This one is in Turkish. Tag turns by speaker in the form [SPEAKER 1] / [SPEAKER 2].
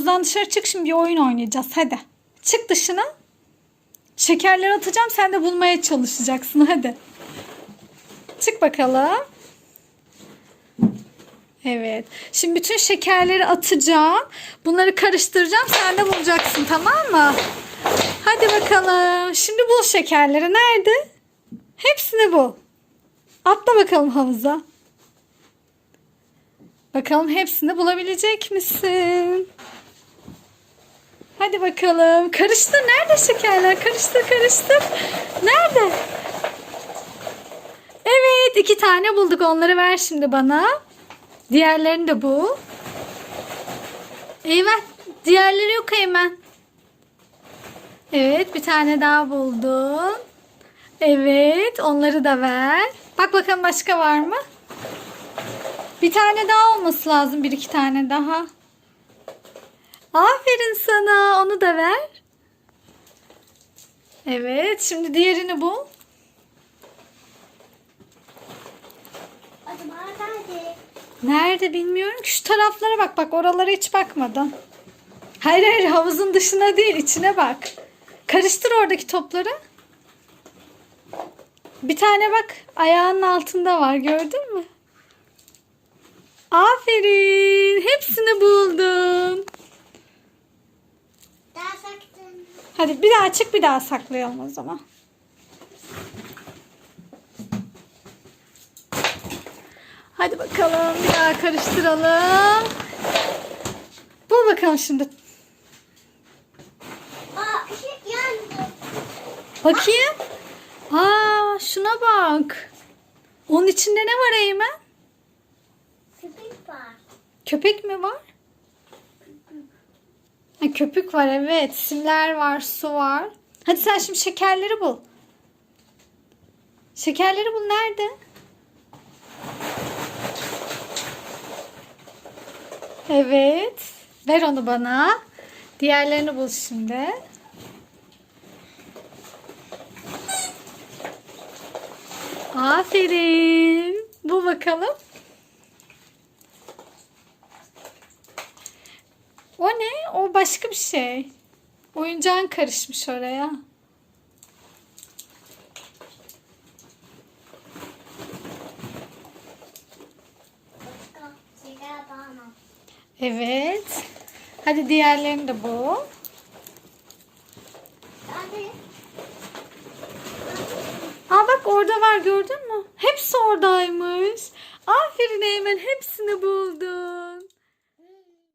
[SPEAKER 1] havuzdan dışarı çık şimdi bir oyun oynayacağız. Hadi. Çık dışına. Şekerleri atacağım sen de bulmaya çalışacaksın hadi. Çık bakalım. Evet. Şimdi bütün şekerleri atacağım. Bunları karıştıracağım. Sen de bulacaksın tamam mı? Hadi bakalım. Şimdi bul şekerleri. Nerede? Hepsini bul. Atla bakalım havuza. Bakalım hepsini bulabilecek misin? Hadi bakalım. Karıştır. Nerede şekerler? Karıştır karıştır. Nerede? Evet iki tane bulduk. Onları ver şimdi bana. Diğerlerini de bul. Eyvah. Diğerleri yok hemen. Evet bir tane daha buldun. Evet onları da ver. Bak bakalım başka var mı? Bir tane daha olması lazım. Bir iki tane daha. Aferin sana. Onu da ver. Evet. Şimdi diğerini bul.
[SPEAKER 2] Nerede?
[SPEAKER 1] Bilmiyorum ki. Şu taraflara bak. Bak oralara hiç bakmadım. Hayır hayır havuzun dışına değil içine bak. Karıştır oradaki topları. Bir tane bak ayağının altında var gördün mü? Aferin. Hepsini buldun.
[SPEAKER 2] Daha saktım.
[SPEAKER 1] Hadi bir daha çık bir daha saklayalım o zaman. Hadi bakalım bir daha karıştıralım. Bul bakalım şimdi.
[SPEAKER 2] Aa ışık yandı.
[SPEAKER 1] Bakayım. Aa şuna bak. Onun içinde ne var Eymen?
[SPEAKER 2] Köpek var.
[SPEAKER 1] Köpek mi var? Ha, köpük var evet. Simler var, su var. Hadi sen şimdi şekerleri bul. Şekerleri bul nerede? Evet. Ver onu bana. Diğerlerini bul şimdi. Aferin. Bul bakalım. O başka bir şey. Oyuncağın karışmış oraya. Evet. Hadi diğerlerini de bul. Aa bak orada var gördün mü? Hepsi oradaymış. Aferin Eymen hepsini buldun.